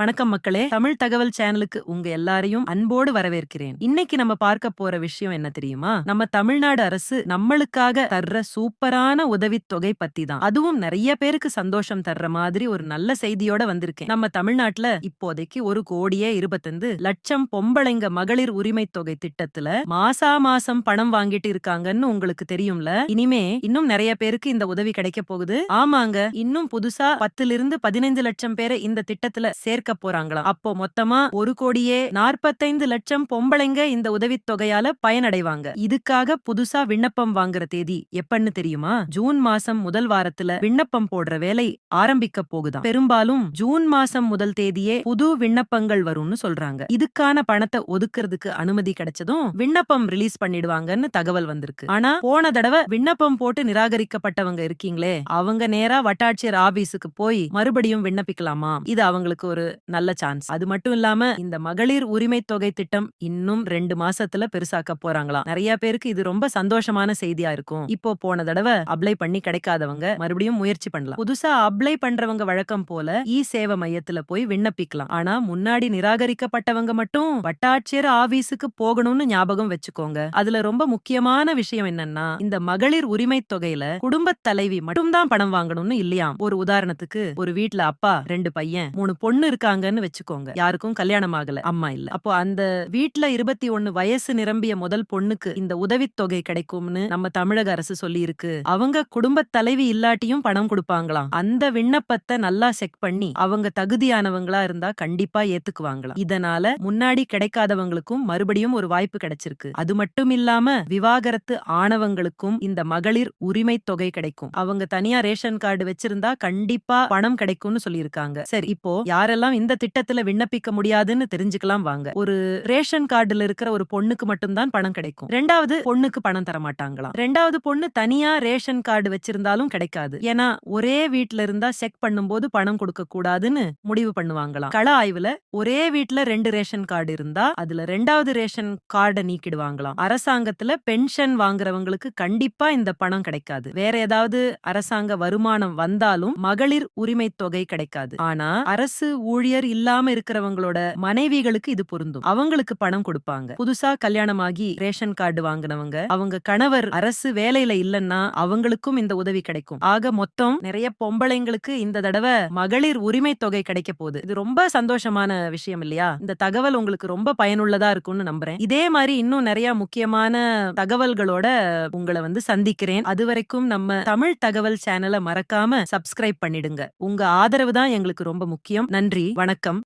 வணக்கம் மக்களே. தமிழ் தகவல் சேனலுக்கு உங்க எல்லாரையும் அன்போடு வரவேற்கிறேன். இன்னைக்கு நம்ம பார்க்க போற விஷயம் என்ன தெரியுமா? நம்ம தமிழ்நாடு அரசு நம்மளுக்காக தர்ற சூப்பரான உதவித்தொகை பத்தி தான் அதுவும் நிறைய பேருக்கு சந்தோஷம் தர்ற மாதிரி ஒரு நல்ல செய்தியோட வந்திருக்கேன். நம்ம தமிழ்நாட்டுல இப்போதைக்கு ஒரு கோடியே இருபத்தஞ்சு லட்சம் பொம்பளைங்க மகளிர் உரிமை தொகை திட்டத்துல மாசா மாசம் பணம் வாங்கிட்டு இருக்காங்கன்னு உங்களுக்கு தெரியும்ல? இனிமே இன்னும் நிறைய பேருக்கு இந்த உதவி கிடைக்க போகுது. ஆமாங்க இன்னும் புதுசா பத்துல இருந்து பதினைந்து லட்சம் பேரை இந்த திட்டத்துல சேர்க்க போறாங்களாம். அப்போ மொத்தமா ஒரு கோடியே நாற்பத்தைந்து லட்சம் பொம்பளைங்க இந்த உதவித்தொகையால பயனடைவாங்க. இதுக்காக புதுசா விண்ணப்பம் வாங்குற தேதி எப்பன்னு தெரியுமா? ஜூன் மாசம் முதல் வாரத்துல விண்ணப்பம் போடுற வேலை ஆரம்பிக்க போகுதான் பெரும்பாலும் ஜூன் மாசம் முதல் தேதியே புது விண்ணப்பங்கள் வரும்னு சொல்றாங்க. இதுக்கான பணத்தை ஒதுக்குறதுக்கு அனுமதி கிடைச்சதும் விண்ணப்பம் ரிலீஸ் பண்ணிடுவாங்கன்னு தகவல் வந்திருக்கு. ஆனா போன தடவை விண்ணப்பம் போட்டு நிராகரிக்கப்பட்டவங்க இருக்கீங்களே அவங்க நேரா வட்டாட்சியர் ஆபீஸுக்கு போய் மறுபடியும் விண்ணப்பிக்கலாமா? இது அவங்களுக்கு ஒரு நல்ல சான்ஸ். அது மட்டும் இல்லாம இந்த மகளிர் உரிமை தொகை திட்டம் இன்னும் ரெண்டு மாசத்துல பெருசாக்க போறாங்களாம். நிறைய பேருக்கு இது ரொம்ப சந்தோஷமான செய்தியா இருக்கும். இப்போ போன தடவை அப்ளை பண்ணி கிடைக்காதவங்க மறுபடியும் முயற்சி பண்ணலாம். புதுசா அப்ளை பண்றவங்க வழக்கம் போல இ சேவை மையத்துல போய் விண்ணப்பிக்கலாம். ஆனா முன்னாடி நிராகரிக்கப்பட்டவங்க மட்டும் வட்டாட்சியர் ஆபீஸுக்கு போகணும்னு ஞாபகம் வச்சுக்கோங்க. அதுல ரொம்ப முக்கியமான விஷயம் என்னன்னா இந்த மகளிர் உரிமை தொகையில குடும்ப தலைவி மட்டும்தான் பணம் வாங்கணும்னு இல்லையாம். ஒரு உதாரணத்துக்கு ஒரு வீட்டுல அப்பா ரெண்டு பையன் மூணு பொண்ணு இருக்காங்கன்னு வச்சுக்கோங்க. யாருக்கும் கல்யாணம் ஆகல. அம்மா இல்ல. அப்போ அந்த வீட்டுல இருபத்தி ஒண்ணு வயசு நிரம்பிய முதல் பொண்ணுக்கு இந்த உதவித்தொகை கிடைக்கும்னு நம்ம தமிழக அரசு சொல்லி இருக்கு அவங்க குடும்ப தலைவி இல்லாட்டியும் பணம் கொடுப்பாங்களாம். அந்த விண்ணப்பத்தை நல்லா செக் பண்ணி அவங்க தகுதியானவங்களா இருந்தா கண்டிப்பா ஏத்துக்குவாங்களாம். இதனால முன்னாடி கிடைக்காதவங்களுக்கும் மறுபடியும் ஒரு வாய்ப்பு கிடைச்சிருக்கு. அது மட்டும் இல்லாம விவாகரத்து ஆனவங்களுக்கும் இந்த மகளிர் உரிமை தொகை கிடைக்கும். அவங்க தனியா ரேஷன் கார்டு வச்சிருந்தா கண்டிப்பா பணம் கிடைக்கும்னு சொல்லியிருக்காங்க. சரி இப்போ யாரெல்லாம் இந்த திட்டத்துல விண்ணப்பிக்க முடியாதுன்னு தெரிஞ்சுக்கலாம் வாங்க. ஒரு ரேஷன் கார்டுல இருக்கிற ஒரு பொண்ணுக்கு மட்டும்தான் பணம் கிடைக்கும். ரெண்டாவது பொண்ணுக்கு பணம் தர மாட்டாங்களாம். ரெண்டாவது பொண்ணு தனியா ரேஷன் கார்டு வச்சிருந்தாலும் கிடைக்காது. ஏன்னா ஒரே வீட்டுல இருந்தா செக் பண்ணும்போது பணம் கொடுக்க கூடாதுன்னு முடிவு பண்ணுவாங்களாம். கள ஆய்வுல ஒரே வீட்டுல ரெண்டு ரேஷன் கார்டு இருந்தா அதுல ரெண்டாவது ரேஷன் கார்டை நீக்கிடுவாங்களாம். அரசாங்கத்துல பென்ஷன் வாங்குறவங்களுக்கு கண்டிப்பா இந்த பணம் கிடைக்காது. வேற ஏதாவது அரசாங்க வருமானம் வந்தாலும் மகளிர் உரிமை தொகை கிடைக்காது. ஆனா அரசு ஊழல் ஊழியர் இல்லாம இருக்கிறவங்களோட மனைவிகளுக்கு இது பொருந்தும். அவங்களுக்கு பணம் கொடுப்பாங்க. புதுசா கல்யாணமாகி ரேஷன் கார்டு வாங்கினவங்க அவங்க கணவர் அரசு வேலையில இல்லன்னா அவங்களுக்கும் இந்த உதவி கிடைக்கும். ஆக மொத்தம் நிறைய பொம்பளைங்களுக்கு இந்த தடவை மகளிர் உரிமை தொகை கிடைக்க போகுது. இது ரொம்ப சந்தோஷமான விஷயம் இல்லையா? இந்த தகவல் உங்களுக்கு ரொம்ப பயனுள்ளதா இருக்கும்னு நம்புறேன். இதே மாதிரி இன்னும் நிறைய முக்கியமான தகவல்களோட உங்களை வந்து சந்திக்கிறேன். அது வரைக்கும் நம்ம தமிழ் தகவல் சேனலை மறக்காம சப்ஸ்கிரைப் பண்ணிடுங்க. உங்க ஆதரவு தான் எங்களுக்கு ரொம்ப முக்கியம். நன்றி. வணக்கம்.